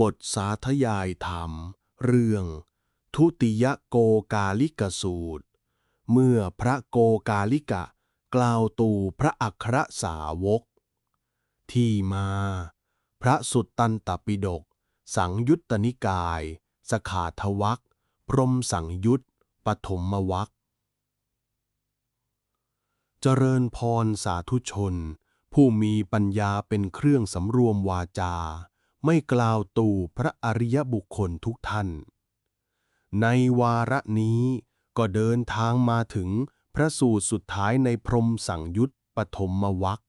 บทสาธยายธรรม เรื่อง ทุติยโกกาลิกสูตร เมื่อพระโกกาลิกะ กล่าวตูพระอัครสาวก ที่มา พระสุตตันตปิฎกสังยุตตนิกาย สขาทวักพรหมสังยุตปฐมวักเจริญพรสาธุชน ผู้มีปัญญาเป็นเครื่องสำรวมวาจา ไม่กล่าวตู่พระอริยบุคคลทุกท่าน ในวาระนี้ก็เดินทางมาถึงพระสูตรสุดท้ายในพรมสังยุตปฐมวัก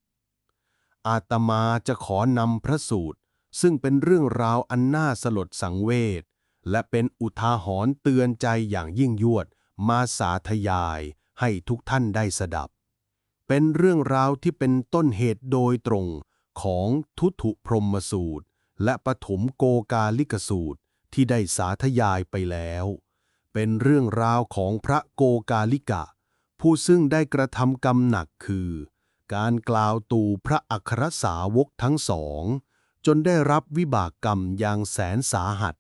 อาตมาจะขอนำพระสูตร ซึ่งเป็นเรื่องราวอันน่าสลดสังเวชและเป็นอุทาหรณ์เตือนใจอย่างยิ่งยวดมาสาธยายให้ทุกท่านได้สดับ เป็นเรื่องราวที่เป็นต้นเหตุโดยตรงของทุตุพรหมสูตร และปฐมโกกาลิกสูตรที่ได้สาธยายไปแล้ว เป็นเรื่องราวของพระโกกาลิกะ ผู้ซึ่งได้กระทำกรรมหนักคือ การกล่าวตูพระอัครสาวกทั้งสอง จนได้รับวิบากกรรมอย่างแสนสาหัส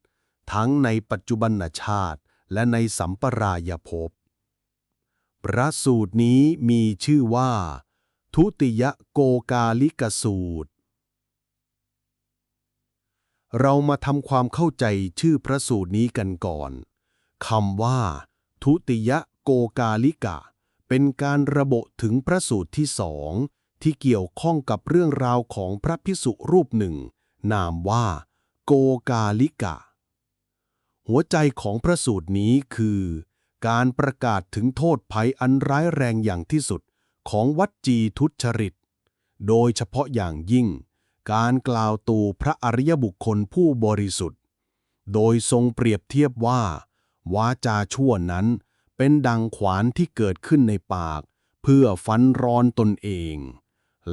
ทั้งในปัจจุบันชาติและในสัมปรายภพ พระสูตรนี้มีชื่อว่า ทุติยโกกาลิกสูตร เรามาทำความเข้าใจชื่อพระสูตรนี้กันก่อนคำว่า ทุติยโกกาลิกะ เป็นการระบุถึงพระสูตรที่สองที่เกี่ยวข้องกับเรื่องราวของพระพิสุรูปหนึ่ง นามว่า โกกาลิกะ หัวใจของพระสูตรนี้คือ การประกาศถึงโทษภัยอันร้ายแรงอย่างที่สุดของวัจจีทุจริต โดยเฉพาะอย่างยิ่ง การกล่าวตู่พระอริยบุคคลผู้บริสุทธิ์ โดยทรงเปรียบเทียบว่า วาจาชั่วนั้นเป็นดังขวานที่เกิดขึ้นในปาก เพื่อฟันรอนตนเอง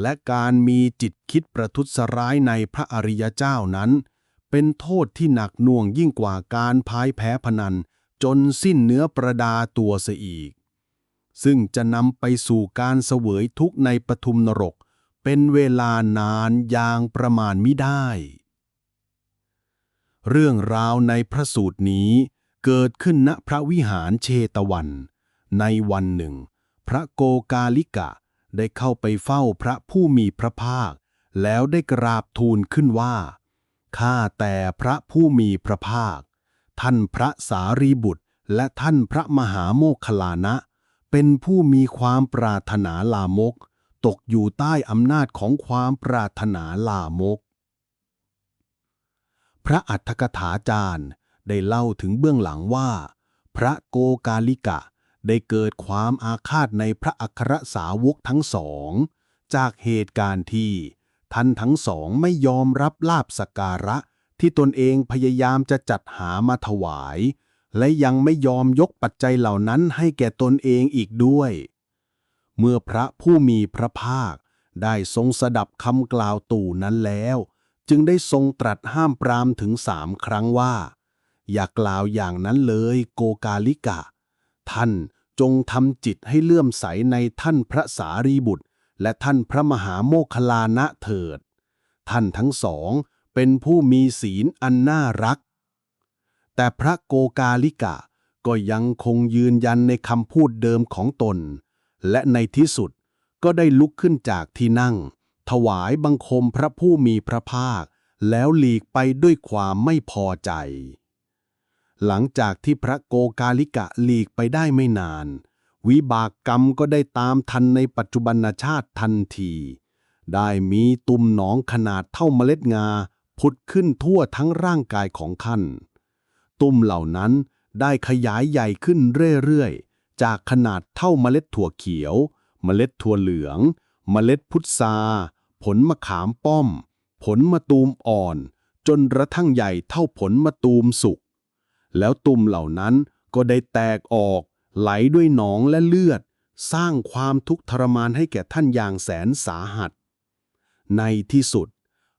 และการมีจิตคิดประทุษร้ายในพระอริยเจ้านั้น เป็นโทษที่หนักหน่วงยิ่งกว่าการพายแพ้พนันจนสิ้นเนื้อประดาตัวเสียอีก ซึ่งจะนำไปสู่การเสวยทุกข์ในปทุมนรก เป็นเวลานานอย่างประมาณมิได้ เรื่องราวในพระสูตรนี้เกิดขึ้นณพระวิหารเชตวัน ในวันหนึ่ง พระโกกาลิกะได้เข้าไปเฝ้าพระผู้มีพระภาค แล้วได้กราบทูลขึ้นว่า ข้าแต่พระผู้มีพระภาค ท่านพระสารีบุตรและท่านพระมหาโมคคลานะ เป็นผู้มีความปรารถนาลามก ตกอยู่ใต้อำนาจของความปรารถนาลามก พระอัฏฐกถาจารย์ได้เล่าถึงเบื้องหลังว่า พระโกกาลิกะได้เกิดความอาฆาตในพระอัครสาวกทั้งสอง จากเหตุการณ์ที่ท่านทั้งสองไม่ยอมรับลาบสกการะที่ตนเองพยายามจะจัดหามาถวาย และยังไม่ยอมยกปัจจัยเหล่านั้นให้แก่ตนเองอีกด้วย เมื่อพระผู้มีพระภาค ได้ทรงสดับคำกล่าวตู่นั้นแล้ว จึงได้ทรงตรัสห้ามปรามถึงสามครั้งว่า อย่ากล่าวอย่างนั้นเลยโกกาลิกะ ท่านจงทำจิตให้เลื่อมใสในท่านพระสารีบุตร และท่านพระมหาโมคคลานะเถิด ท่านทั้งสองเป็นผู้มีศีลอันน่ารัก แต่พระโกกาลิกะก็ยังคงยืนยันในคำพูดเดิมของตน และในที่สุดก็ได้ลุกขึ้นจากที่นั่ง ถวายบังคมพระผู้มีพระภาค แล้วหลีกไปด้วยความไม่พอใจ หลังจากที่พระโกกาลิกะหลีกไปได้ไม่นาน วิบากกรรมก็ได้ตามทันในปัจจุบันชาติทันที ได้มีตุ่มหนองขนาดเท่าเมล็ดงาผุดขึ้นทั่วทั้งร่างกายของท่าน ตุ่มเหล่านั้นได้ขยายใหญ่ขึ้นเรื่อยๆ จากขนาดเท่าเมล็ดถั่วเขียว เมล็ดถั่วเหลือง เมล็ดพุทราผลมะขามป้อม ผลมะตูมอ่อน จนกระทั่งใหญ่เท่าผลมะตูมสุก แล้วตุ่มเหล่านั้นก็ได้แตกออก ไหลด้วยหนองและเลือด สร้างความทุกข์ทรมานให้แก่ท่านอย่างแสนสาหัส ในที่สุด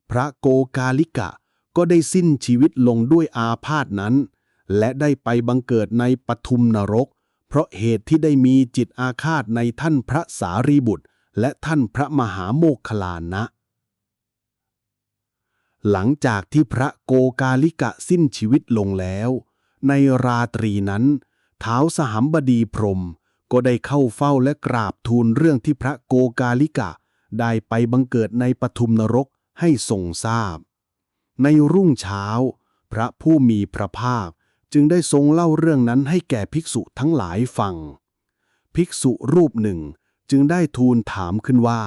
พระโกกาลิกะก็ได้สิ้นชีวิตลงด้วยอาพาธนั้น และได้ไปบังเกิดในปทุมนรก เพราะเหตุที่ได้มีจิตอาฆาตในท่านพระสารีบุตร และท่านพระมหาโมคคลานะ หลังจากที่พระโกกาลิกะสิ้นชีวิตลงแล้ว ในราตรีนั้นท้าวสหัมบดีพรมก็ได้เข้าเฝ้าและกราบทูลเรื่องที่พระโกกาลิกะ ได้ไปบังเกิดในปทุมนรกให้ทรงทราบ ในรุ่งเช้า พระผู้มีพระภาค จึงได้ทรงเล่าเรื่องนั้นให้แก่ภิกษุทั้งหลายฟัง ภิกษุรูปหนึ่งจึงได้ทูลถามขึ้นว่า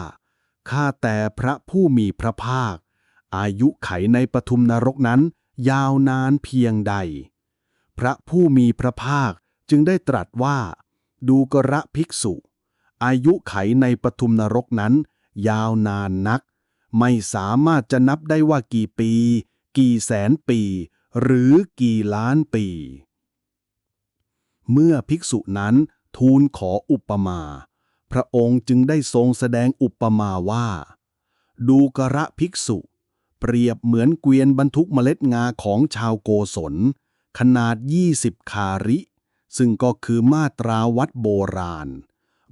ข้าแต่พระผู้มีพระภาค อายุไขในปทุมนรกนั้น ยาวนานเพียงใด พระผู้มีพระภาคจึงได้ตรัสว่า ดูกระภิกษุ อายุไขในปทุมนรกนั้น ยาวนานนัก ไม่สามารถจะนับได้ว่ากี่ปี กี่แสนปี หรือกี่ล้านปี เมื่อภิกษุนั้นทูลขออุปมา พระองค์จึงได้ทรงแสดงอุปมาว่า ดูกระภิกษุ เปรียบเหมือนเกวียนบรรทุกเมล็ดงาของชาวโกศล ขนาด 20 คาริ ซึ่งก็คือมาตราวัดโบราณ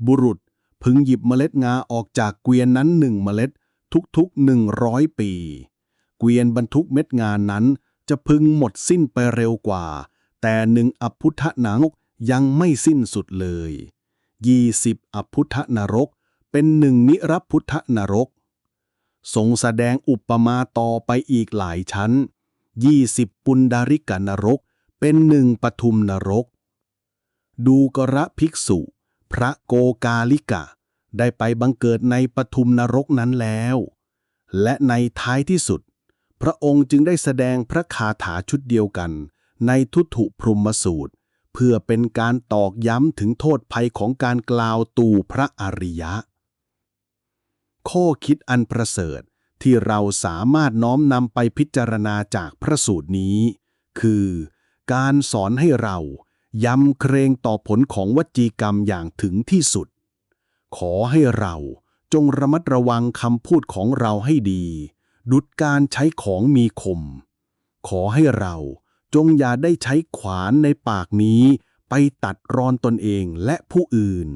บุรุษพึงหยิบเมล็ดงาออกจากเกวียนนั้นหนึ่งเมล็ดทุกๆหนึ่งร้อยปี เกวียนบรรทุกเม็ดงานนั้น จะพึงหมดสิ้นไปเร็วกว่า แต่หนึ่งอพุทธนรกยังไม่สิ้นสุดเลยยี่สิบอพุทธนรก เป็นหนึ่งนิรพุทธนรก ทรงแสดงอุปมาต่อไปอีกหลายชั้นยี่สิบปุณดาริกนรก เป็นหนึ่งปทุมนรก ดูกระภิกษุ พระโกกาลิกะ ได้ไปบังเกิดในปทุมนรกนั้นแล้ว และในท้ายที่สุด พระองค์จึงได้แสดงพระคาถาชุดเดียวกัน ในทุตุพรหมสูตร เพื่อเป็นการตอกย้ำถึงโทษภัยของการกล่าวตู่พระอริยะ ข้อคิดอันประเสริฐที่เราสามารถน้อมนำไปพิจารณาจากพระสูตรนี้ คือ การสอนให้เรายำเกรงต่อผลของวจีกรรมอย่างถึงที่สุด ขอให้เราจงระมัดระวังคำพูดของเราให้ดี ดุดการใช้ของมีคม ขอให้เราจงอย่าได้ใช้ขวานในปากนี้ ไปตัดรอนตนเองและผู้อื่น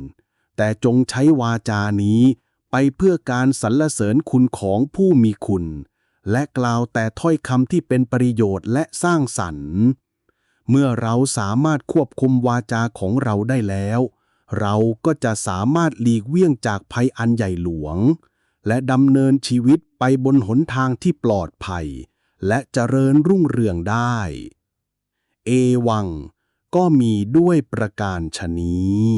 แต่จงใช้วาจานี้ ไปเพื่อการสรรเสริญคุณของผู้มีคุณ และกล่าวแต่ถ้อยคำที่เป็นประโยชน์และสร้างสรรค์ เมื่อเราสามารถควบคุมวาจาของเราได้แล้ว เราก็จะสามารถหลีกเลี่ยงจากภัยอันใหญ่หลวง และดำเนินชีวิต ไปบนหนทางที่ปลอดภัย และเจริญรุ่งเรืองได้ เอวัง ก็มีด้วยประการชนี้